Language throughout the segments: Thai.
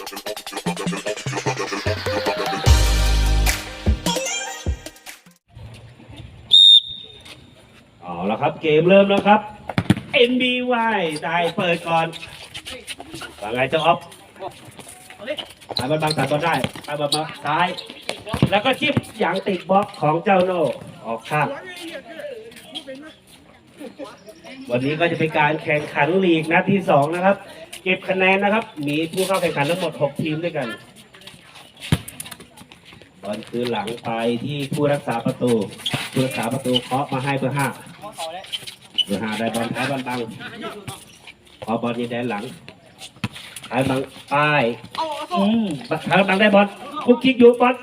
เอาละครับเกมเริ่มแล้วครับ NBY ได้เปิดก่อนว่าไงเจ้าออฟไปบอลบังตัดบอลได้ไปบอลมาซ้าย แล้วก็ชิปอย่างติดบล็อกของเจ้าโน่ออกข้าง วันนี้ก็จะเป็นการแข่งขันลีกนัดที่สองนะครับ เก็บคะแนนนะครับ มีผู้เข้าแข่งขันทั้งหมด 6 ทีมด้วยกัน บอลคือหลังไปที่ผู้รักษาประตู ผู้รักษาประตูเคาะมาให้เพื่อห้าเพื่อห้าได้บอลท้ายบอลบังพอบอลยีแดนหลังท้ายบังป้ายอืมท้ายบังได้บอลคุกคิกอยู่บอล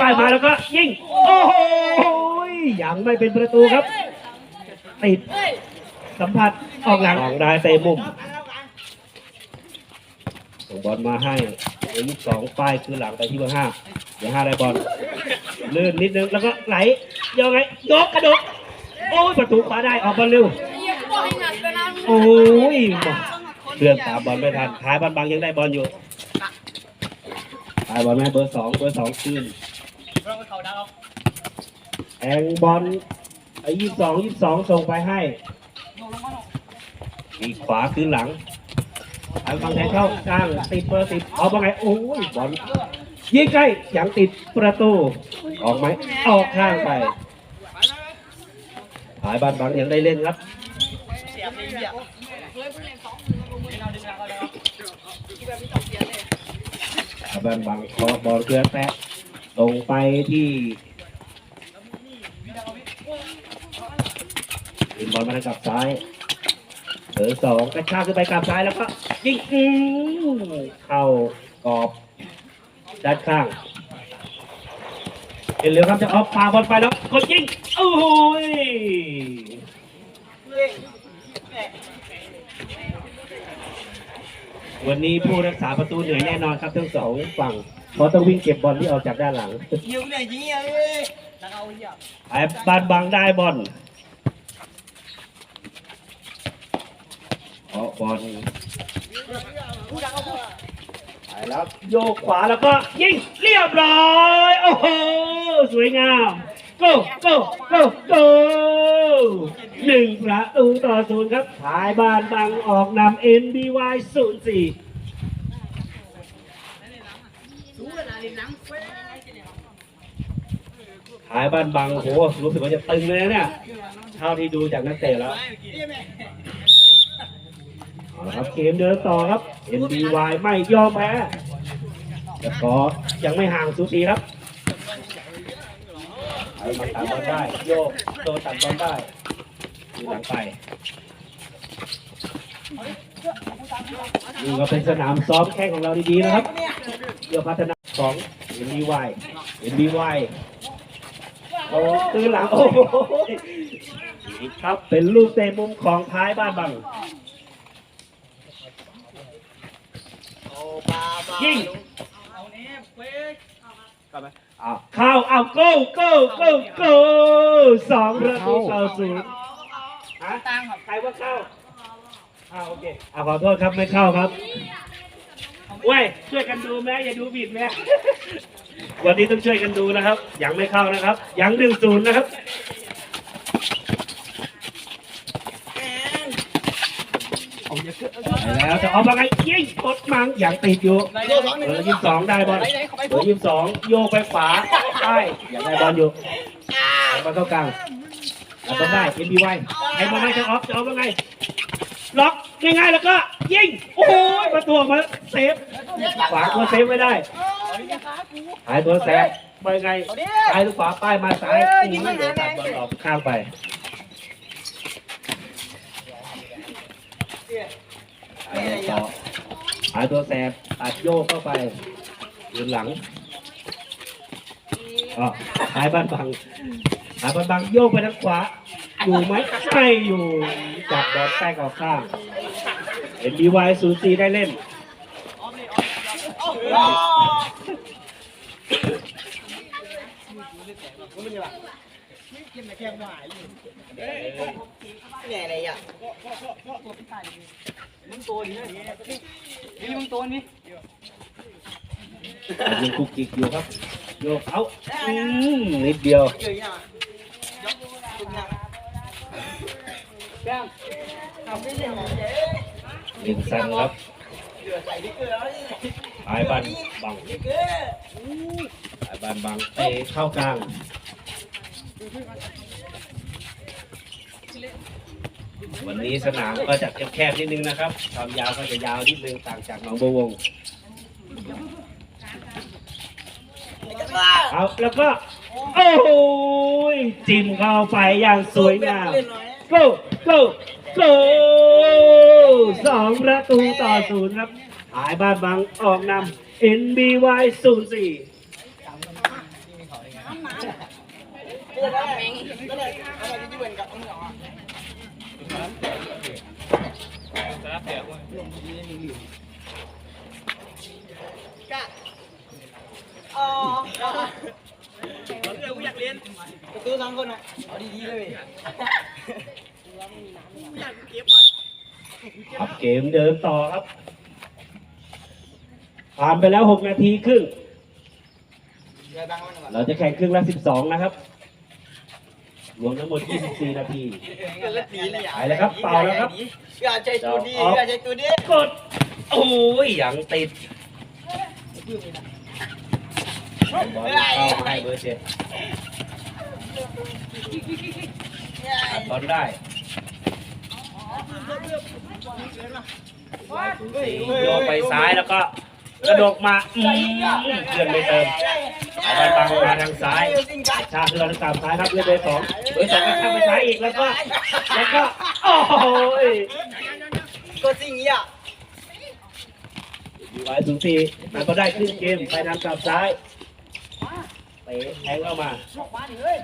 ป้ายมาแล้วก็ยิง โอ้โหยังไม่เป็นประตูครับ ติดสัมผัสออกหลังออกได้เตะมุม ส่งบอลมาให้เอยี่สองป้ายคือหลังไปที่เบอร์ห้าเบอร์ห้าได้บอลลื่นนิดนึงแล้วก็ไหลยังไงยกกระโดดโอ้ยประตูขวาได้ออกบอลเร็วโอ้ยเลื่อนตามบอลไม่ทันท้ายบอลบางยังได้บอลอยู่ท้ายบอลแม่เบอร์สองเบอร์สองขึ้นแทงบอลไอ้ยี่สองยี่สองส่งไปให้อีขวาคือหลัง ทางฝั่งแทนเข้ากลางติดเบอร์สิบเอาไปไงโอ้ยบอลยิงใกล้ยังติดประตู ออกไหมออกข้างไปหายบอลบังยังได้เล่นครับหายบอลบังคอบอลเกลือแตะตรงไปที่ยิงบอลมาทางกับซ้าย เบอร์สองกระชากขึ้นไปกลับซ้ายแล้วก็ยิงอื้อเข้ากรอบด้านข้างเป็นเร็วครับจะออกปาบอลไปแล้วกดยิงโอ้โหยวันนี้ผู้รักษาประตูเหนื่อยแน่นอนครับทั้งสองฝั่งเพราะต้องวิ่งเก็บบอลที่ออกจากด้านหลัง nhiều cái này chính ơi tao ao gì à ไอ้บานบังได้บอลเอา บอลไปแล้วโยกขวาแล้วก็ยิงเรียบร้อย โอ้โห สวยงาม go go go go หนึ่งประตูต่อศูนย์ครับทายบ้านบังออกนำ NBY 0 4หายบ้านบางโหรู้สึกว่าจะตึงเลยนะเนี่ยเท่าที่ดูจากนักเตะแล้ว เอาละครับเกมเดินต่อครับ NBY ไม่ยอมแพ้แต่ก็ยังไม่ห่างสูสีครับไอ้มาตัดบอลได้โยกโดนตัดบอลได้ดูหลังไปนี่ก็เป็นสนามซ้อมแข่งของเราดีๆนะครับเพื่อพัฒนาของ NBY NBY โอ้ตื้อหลังโอ้โหครับเป็นลูกเตะมุมของท้ายบ้านบัง ยิงอ้าวเข้าเอาโก้โก้โก้โก้สองประตูต่อศูนย์ฮะใครว่าเข้าอ้าวโอเคอ่าขอโทษครับไม่เข้าครับเว้ยช่วยกันดูแม่อย่าดูผิดแม่วันนี้ต้องช่วยกันดูนะครับ ยังไม่เข้านะครับ ยังหนึ่งศูนย์นะครับไป แล้วจะเอามาไงยิงกดมังอย่างติดอยู่ này vô thoáng เบอร์ยี่สิบสองได้บอล đấy đấy không phải เบอร์ยี่สิบสองโยกไปขวาใช่อยากได้บอลอยู่บอลเข้ากลางแล้วก็ได้เอ็นบีไวใครมาไม่จะออฟจะออฟว่าไงล็อกง่ายๆแล้วก็ยิงโอ้โหประตูออกมาเซฟขวาตัวเซฟไม่ได้หายตัวแซฟไปไงซ้ายหรือขวาป้ายมาซ้ายยิงไม่โดนตัดบอลออกข้างไป หายตัวต่อหายตัวแซฟตัดโยกเข้าไปยืนหลังอ๋อหายบ้านบังหายบ้านบังโยกไปทางขวา อยู่ไหมไม่อยู่ จับบอลแป้งออกข้างเห็นดีวายศูนย์สี่ได้เล่น cái này này à muốn tôi đi đi muốn tôi đi ยังคุกกิกอยู่ครับโยกเอาอืมนิดเดียวเยอะยังยกตุ้มยังแบงทำไม่ได้หรอเจ๊หนึ่งสันครับเดือดใส่ดิเกลือแล้วนี่ปลายบันบังดิเกลือปลายบันบังเตะเข้ากลาง วันนี้สนามก็จะแคบๆนิดนึงนะครับความยาวก็จะยาวนิดนึงต่างจากหนองบัววงเอาแล้วก็โอ้โหจิ้มเข้าไปอย่างสวยงาม go go go สองประตูต่อศูนย์ครับหายบ้านบังออกนำ NBY ศูนย์สี่ ก็อ๋อเรื่องอยากเรียนประตูสองคนอะเอาดีๆเลยอยากเก็บอะครับเกมเดินต่อครับผ่านไปแล้ว 6 นาทีครึ่งเดี๋ยวบังมันก่อนเราจะแข่งครึ่งละ 12 นะครับ รวมทั้งหมด 24 นาทีไปเลยครับเป่าแล้วครับอย่าใจตัวดีอย่าใจตัวดีกดโอ้ยยังติดบอลเข้าให้เบอร์เจ็ดตัดบอลได้โยกไปซ้ายแล้วก็กระโดดมาอืมเพื่อนไม่เติม เอาบอลบังมาทางซ้ายชาคือเราทางซ้ายครับเพื่อนเบอร์สองเบอร์สองก็ข้ามไปซ้ายอีกแล้วก็แล้วก็โอ้ยก็สิ่งนี้อะอยู่ไว้ถึงสี่แต่ก็ได้ขึ้นเกมไปทางกลับซ้ายเตะแทงเข้ามา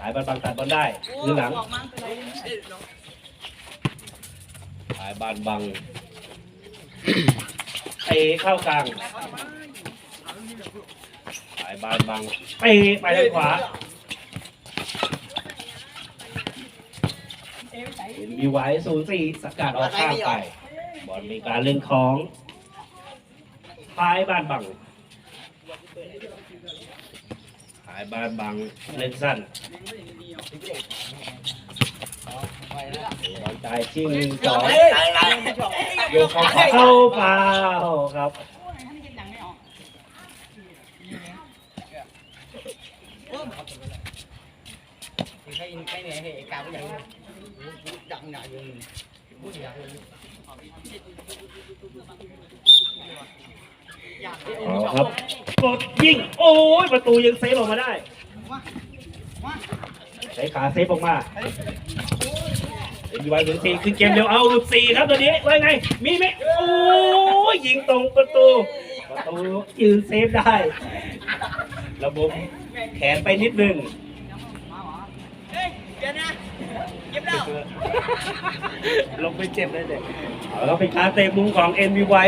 หายบอลบังตัดบอลได้คือหลังหายบอลบังเตะเข้ากลางหายบอลบังเตะไปทางขวาเห็นมีไว้ศูนย์สี่สกัดออกข้างไป บอลมีการเล่นของท้ายบ้านบังท้ายบ้านบังเล่นสั้นบอลจ่ายชิงหนึ่งสองโยกเข้าขวาเข้าเปล่าครับ ครใครเนี่ยเฮ้กาบอย่างดังหนาอยู่พูดอย่างเอาครับ กดยิงโอ้ยประตูยังเซฟออกมาได้ใช้ขาเซฟออกมาเอ็นยูไวถึงสี่ขึ้นเกมเร็วเอาหลุดสี่ครับตัวนี้ว่าไง มีไหมโอ้ยยิงตรงประตู ประตูยืนเซฟได้ ระบบ แขนไปนิดนึงเฮ้ยเดี๋ยวนะเก็บแล้วลงไปเจ็บเลยเด็กเอาแล้วเป็นการเตะมุมของ NBY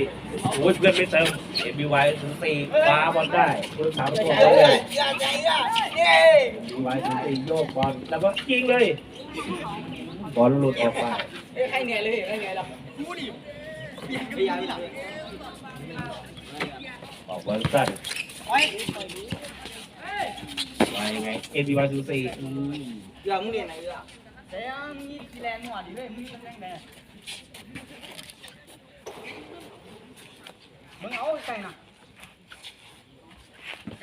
04โอ้ยเพื่อนไม่เติม NBY 04คว้าบอลได้ผู้รักษาประตูอย่าเขาเลยอย่าอย่าอย่านี่ NBY 04โยกบอลแล้วก็ยิงเลย บอลหลุดออกไปเฮ้ยใครเหนื่อยเลยใครเหนื่อยหรอพูดดิพี่ยาพี่หลังออกบอลสั้นโอ้ย มายังไง NBY 04อืมเดี๋ยวมึงเรียนไหนเดี๋ยวแต่มีแรงหัวดิเว้ยมึงแรงแรงมึงเอาใส่น่ะ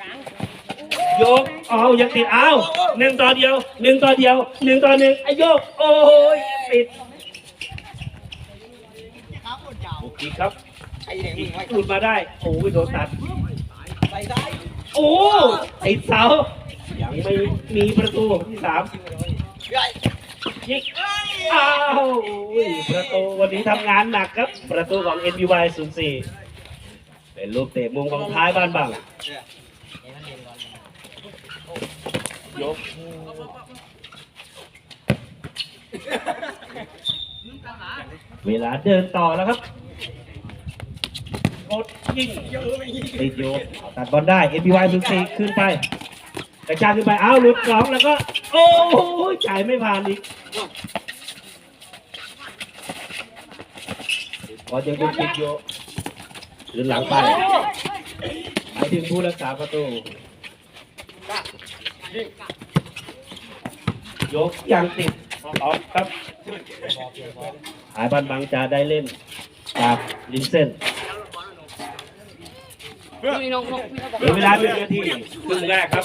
กลางโยกเอายังติดเอาหนึ่งต่อเดียวหนึ่งต่อเดียวหนึ่งต่อหนึ่งไอ้โยก โอ้ยติดขาปวดยาวบุกอีกครับไอ้เด็กมึงไว้หลุดมาได้ โอ้ยโดนตัด ใส่ซ้าย โอ้ติดเสายังไม่มีประตูที่สามยิงอ้าวประตูวันนี้ทำงานหนักครับ ประตูของ NBY 04เป็นลูกเตะมุมของท้ายบ้านบังยกเวลาเดินต่อแล้วครับ กดยิงติดโยกตัดบอลได้ NBY 04ขึ้นไปกระชาขึ้นไปอ้าวหลุดสองแล้วก็ โอ้ยจ่ายไม่ผ่านอีกพอจะดูติดโยกหรือหลังไปไปถึงผู้รักษาประตูยกยังติดออกครับหายบันบังจะได้เล่นจากลินเซน นี่น้องน้องพี่เขาบอกเหลือเวลาหนึ่งนาทีครึ่งแรกครับ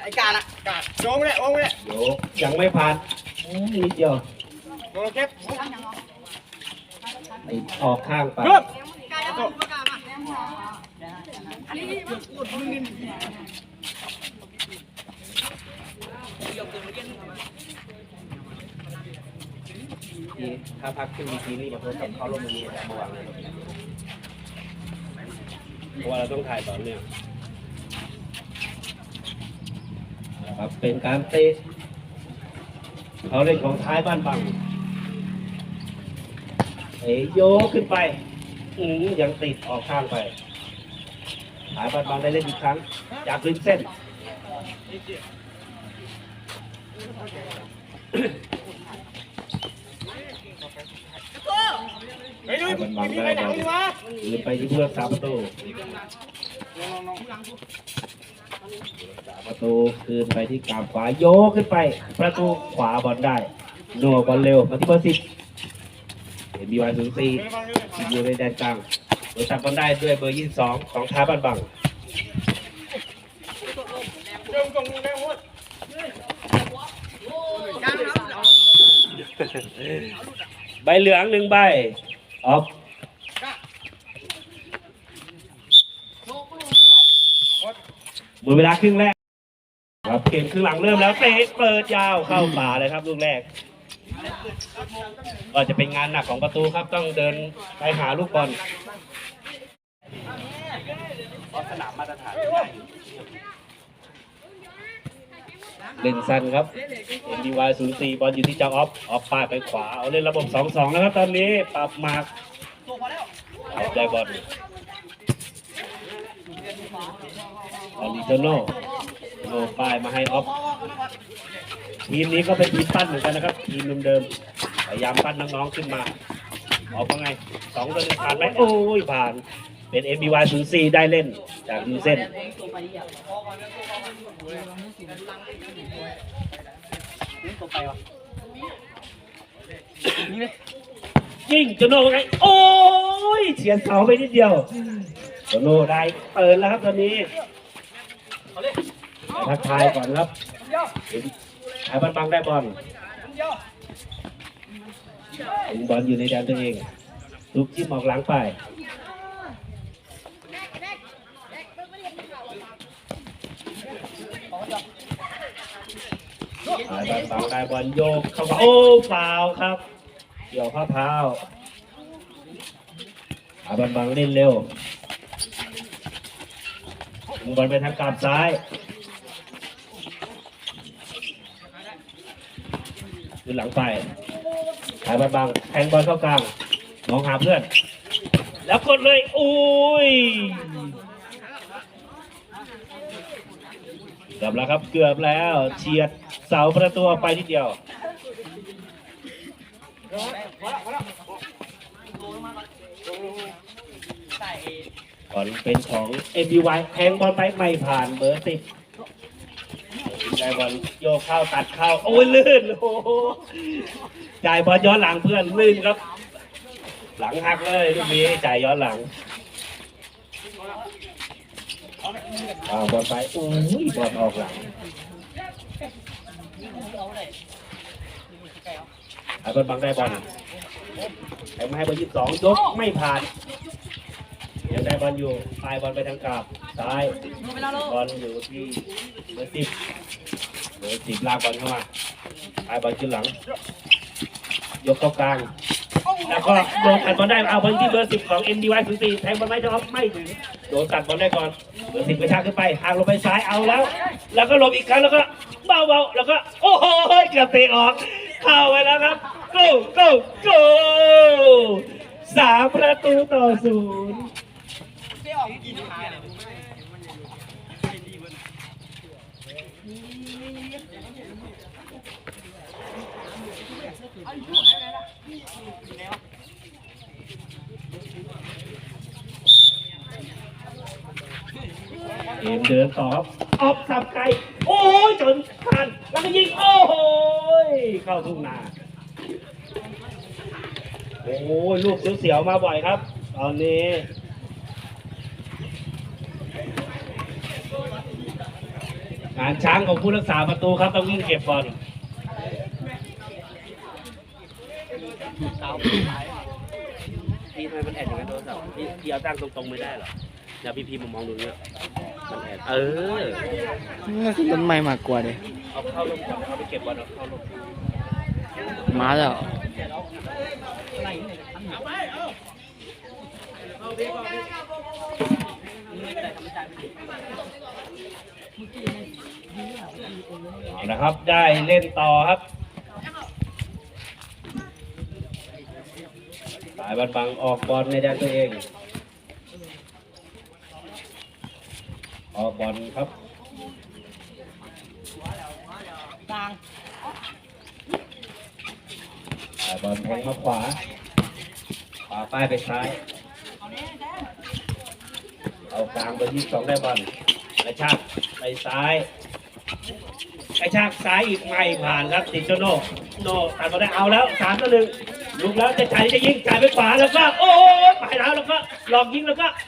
ไอ้กาดอะกาดโจงเลยโอ้งเลยโยกยังไม่ผ่านอืมนิดเดียวโจงเก็บติดออกข้างไปเริ่มนี่ถ้าพักขึ้นวีทีนี่มาโทรศัพท์เข้าลงมือแต่เมื่อวานเลย เพราะว่าเราต้องถ่ายต่อเนื่องนะครับเป็นการเตะเขาเล่นของท้ายบ้านบังเอยโยกขึ้นไปอืมยังติดออกข้างไปท้ายบ้านบังได้เล่นอีกครั้งจากริมเส้น เฮ้ยดูมีไปไหนดีวะหรือไปที่ผู้รักษาประตูรักษาประตูคืนไปที่กาบขวาโยกขึ้นไป ประตูขวาบอลได้โน่บอลเร็วมาที่เบอร์สิบเห็นมีวันศูนย์สี่อยู่ในแดนกลางโดยตัดบอลได้ด้วยเบอร์ยี่สิบสองของท้าบ้านบังใบเหลืองหนึ่งใบ ออฟหมดเวลาครึ่งแรก ครับเกมครึ่งหลังเริ่มแล้วเตะเปิดยาวเข้าป่าเลยครับลูกแรก ก็จะเป็นงานหนักของประตูครับต้องเดินไปหาลูกบอลสนามมาตรฐาน เล่นสั้นครับเอ็นดีวายศูนย์สี่บอลอยู่ที่เจ้าออฟออฟป้ายไปขวาเอาเล่นระบบสองสองนะครับตอนนี้ปรับมาร์กเอาได้บอลอลิโตโน่โนป้ายมาให้ออฟทีมนี้ก็เป็นทีมปั้นเหมือนกันนะครับทีมเดิมๆพยายามปั้นน้องๆขึ้นมาออกว่าไงสองตัวหนึ่งผ่านไหมโอ้ยผ่าน เป็น MBY 0 4ได้เล่นจากยูเซนยิงโจโน่ว่าไงโอ้ยเฉียดเสาไปนิดเดียวจโน่ได้เปิดแล้วครับตอนนี้ทักทายก่อนครับหายบอลบังได้บอลถึงบอลอยู่ในแดนตัวเองทุกจิ้มออกหลังไป หาย บอลบังได้บอลโยกเข้ามาโอ้ฟาวครับ เกี่ยวข้อเท้าหาบอลบังเล่นเร็วถึงบอลไปทางกลับซ้ายขึ้นหลังไปถ่ายบอลบังแทงบอลเข้ากลางมองหาเพื่อน แล้วกดเลยอุ้ยเกือบแล้วครับ เกือบแล้วเฉียด เสาประตูไปนิดเดียวบอลเป็นของ MBY แทงบอลไปไม่ผ่านเบอร์สิบได้บอลโยกเข้าตัดเข้า โอ้ยลื่นโอ้โหจ่ายบอลย้อนหลังเพื่อนลื่นครับ หลังหักเลยลูกนี้จ่ายย้อนหลังอาบอลไปโอ้ยบอลออกหลัง ไอ้บอลบังได้บอลไอ้ไม่ให้บอลยี่สิบสองยกไม่ผ่านยังได้บอลอยู่ปลายบอลไปทางกลับซ้ายบอลอยู่ที่เบอร์สิบเบอร์สิบลากบอลเข้ามาปลายบอลขึ้นหลัง ยกเข้ากลาง แล้วก็โดนตัดบอลได้เอาบอลที่เบอร์สิบของ MDY ถึงสี่แทงบอลไม่จะออฟไม่ถึงโดนตัดบอลได้ก่อนเบอร์สิบกระชากขึ้นไปห่างลงไปซ้ายเอาแล้ว แล้วก็ลบอีกครั้งแล้วก็เบาๆแล้วก็ โอ้โหเกือบเตะออก เข้าไปแล้วครับ go go go สามประตูต่อศูนย์ เกมเดินต่อครับออกสับไกลโอ้ยจนผ่านแล้วก็ยิงโอ้โหยเข้าทุ่งนาโอ้ยลูกเสียวๆมาบ่อยครับ ตอนนี้งานช้างของผู้รักษาประตูครับต้องวิ่งเก็บบอลสาวขายพี่ทำไมมันแอดอย่างนั้นโทรศัพท์พี่พี่เอาตั้งตรงๆไม่ได้หรอเดี๋ยวพี่พีมามองดูเนี่ย มันแอดเออต้นไม้มากกว่าเลยเอาเข้าลงก่อนเอาไปเก็บบอลเอาเข้าลงมาแล้วเอานะครับ ได้เล่นต่อครับสายบันบังออกบอลในแดนตัวเอง ออกบอลครับกลางสายบอลแทงมาขวาขวาป้ายไปซ้าย เอากลางไปที่สองได้บอลกระชากไปซ้ายกระชากซ้ายอีกไม่ผ่านครับติดโจโน่โน่ตัดมาได้เอาแล้วสามต่อหนึ่งลุกแล้วจะจ่ายจะยิงจ่ายไปขวาแล้วก็ โอ้โหไปแล้วแล้วก็หลอกยิงแล้วก็ยิงโอ้โห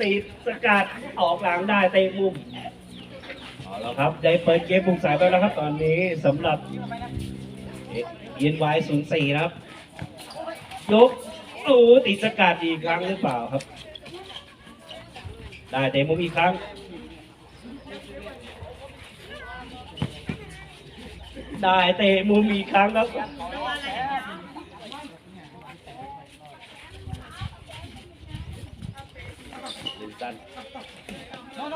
ติดสกัดออกหลังได้เตะมุมเอาแล้วครับได้เปิดเกมบุกสายไปแล้วครับ ตอนนี้สำหรับเย็นไวศูนย์สี่ครับยกโอ้ติดสกัดอีกครั้งหรือเปล่าครับ ได้เตะมุมอีกครั้งได้เตะมุมอีกครั้งครับ เล่นสั้น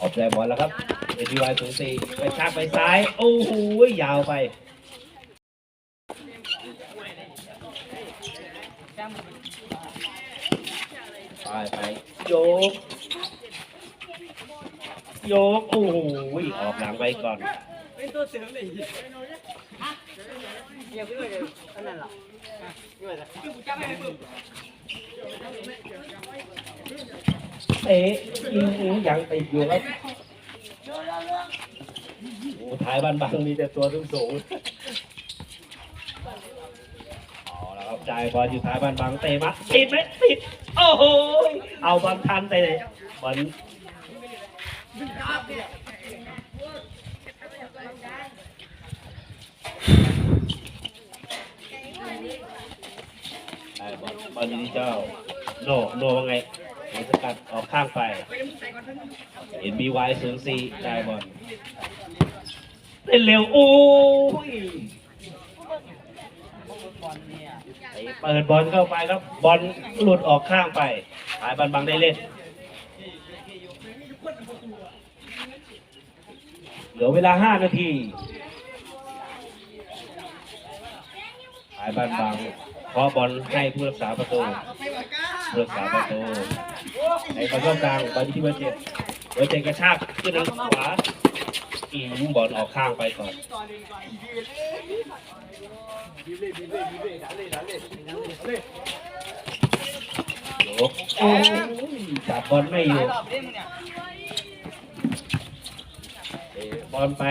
ออกแรงบอลแล้วครับเอทีวายสูงสี่ไปชากไปซ้าย โอ้โหยาวไปไปไปโยก โยก โอ้โหออกหลังไปก่อน เป็นตัวเสือเลยเดี๋ยวพี่เลยอันนั้นหรอพี่เลยคือกูจำไม่ได้ปุ๊บเตะยิงยิงยังติดอยู่ครับโอ้ท้ายบ้านบังมีแต่ตัวสูงสูงเอาล้วครับจ่ายบอลอยู่ท้ายบ้านบังเตะมาติดไหมติด โอ้โห เอาบอลทันแต่บอลได้บอล บอลนี้เจ้าโนโนว่าไงหนสกัดออกข้างไปเห็นบีวายศูนย์สี่ได้บอลเล่นเร็ว โอ้ยเปิดบอลเข้าไปครับบอลหลุดออกข้างไปหายบันบังได้เล่น เหลือเวลาห้านาทีหายบันบัง เคาะบอลให้ผู้รักษาประตูผู้รักษาประตูในบอลเข้ากลางบอลที่เบอร์เจ็ดเบอร์เจ็ดกระชากขึ้นทางขวาอืมบอลออกข้างไปก่อนโยกโอ้จับบอลไม่อยู่บอลไป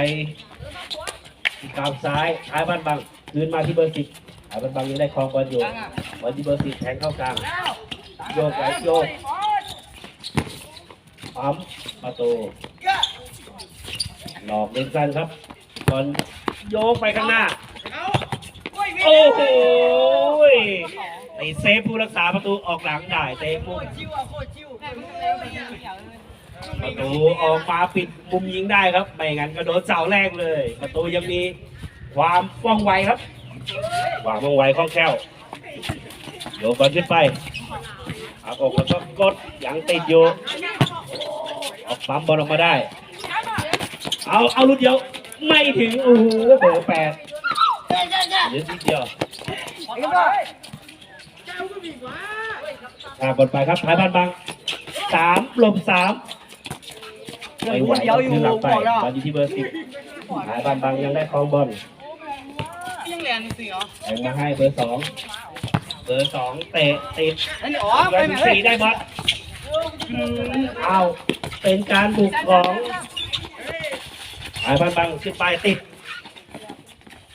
กลางซ้ายท้ายบ้านบังคืนมาที่เบอร์สิบ ท้ายบ้านบังยังได้ครองบอลอยู่บอลที่เบอร์สิบแทงเข้ากลาง โยกไหลโยกปั๊มประตูหลอกเล่นสั้นครับบอลโยกไปข้างหน้า โอ้โหไอเซฟผู้รักษาประตูออกหลังได้เตะมุมชิวอะโคตรชิวประตูออกมาปิดมุมยิงได้ครับ ไม่งั้นก็โดนเสาแรกเลย ประตูยังมีความว่องไวครับค วามว่องไวคล่องแคล่วโยกบอลขึ้นไปอักอกแล้วก็กดยังติดอยู่ออกปั๊มบอลออกมาได้ เอาเอาลูกเดียว ไม่ถึงโอ้โหเบอร์แปดเยอะทีเดียวทางบอลไปครับท้ายบ้านบังสามหลบสามไม่ไหวครับคือหลังไปบอลอยู่ที่เบอร์สิบท้ายบ้านบังยังได้ครองบอล ยังแหลนสิเหรอแทงมาให้เบอร์สองเบอร์สองเตะติดอันนี้อ๋อเบไปอร์ไหนสี่ได้บอลอืมเอาเป็นการบุกของไอ้บังบังขึ้นไปติด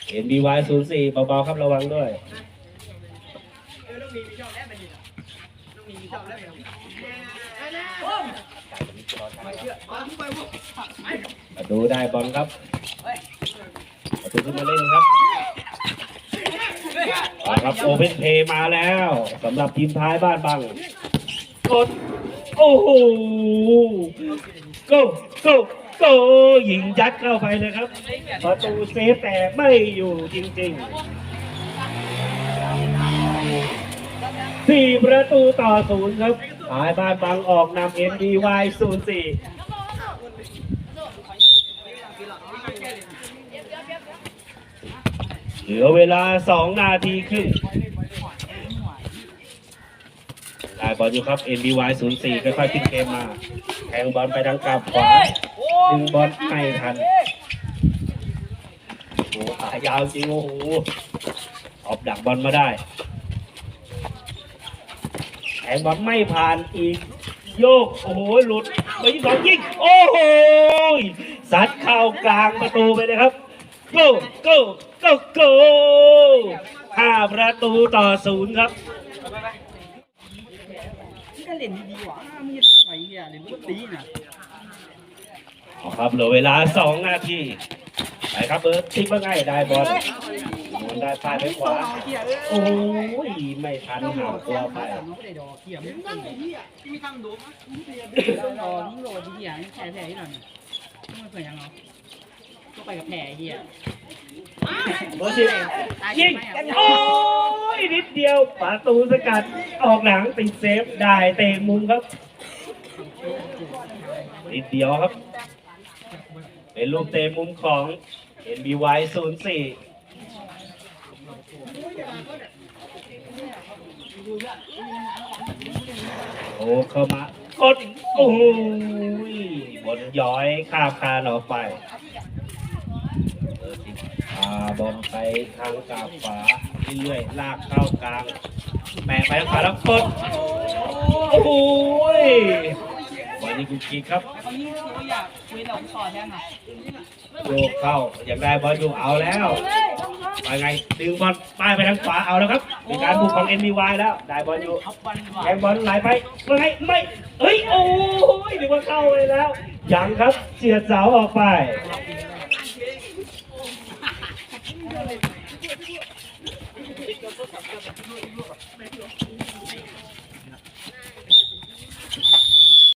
เอ็นบีวายศูนย์สี่เบาๆครับระวังด้วย ประตูได้บอลครับประตูขึ้นมาเล่นครับ เอาครับโอเพนเพย์มาแล้วสำหรับทีมท้ายบ้านบังกดโอ้โหโกโกโกยิงยัดเข้าไปเลยครับประตูเซฟแต่ไม่อยู่จริงๆสี่ประตูต่อศูนย์ครับท้ายบ้านบังออกนำ NDY ศูนย์สี่ เหลือเวลาสองนาทีครึ่งได้บอลอยู่ครับ NBY 04ค่อยๆขึ้นเกมมาแทงบอลไปทางกลับขวาดึงบอลไม่ทัน โอ้โหขายาวจริงโอ้โหออบดักบอลมาได้แทงบอลไม่ผ่านอีก โยก โอ้โห หลุดไปที่สองยิง โอ้โหซัดเข้ากลางประตูไปเลยครับโก โกโกโกห้าประตูต่อศูนย์ครับนี่ก็เล่นดีๆว่ะมีรถไหวเหี้ยเล่นรถตีน่ะเอาครับเหลือเวลาสองนาทีไปครับเบิร์ดทิ้งว่าไงได้บอลมันได้พลาดไปขวาเหี้ยเอ้ยโอ้ยไม่ทันหาตัวไปมัน ก็ได้ดอกเหี้ยไม่ต้องเหี้ยมีทางโดมอะดอกนี่โหลดเหี้ยแผลแผลที่หน่อยไม่เคยยังเหรอก็ไปกับแผลเหี้ยเบอร์สิบยิงโอ้ยนิดเดียวประตูสกัดออกหลังติดเซฟได้เตะมุมครับนิดเดียวครับ เป็นลูกเตะมุมของ NBY 04โอ้เข้ามากดโอ้ยบนย้อยข้ามคานออกไปเออสิพาบอลไปทางกาบขวาเรื่อยๆลากเข้ากลางแปะไปทางขวาแล้วกดโอ้โหยวันนี้กุกีครับเขายิ่งเขาอยากคุยเราขอแทนหน่อยโยกเข้าอยากได้บอลอยู่เอาแล้วไปไงดึงบอลป้ายไปทางขวาเอาแล้วครับเป็นการบุกของ NBY แล้วได้บอลอยู่เอาบอลดีกว่าแทงบอลไหลไปว่ไงไม่เฮ้ยโอ้ยนึกว่าเข้าไปแล้วยังครับเฉียดเสาออกไป 没有。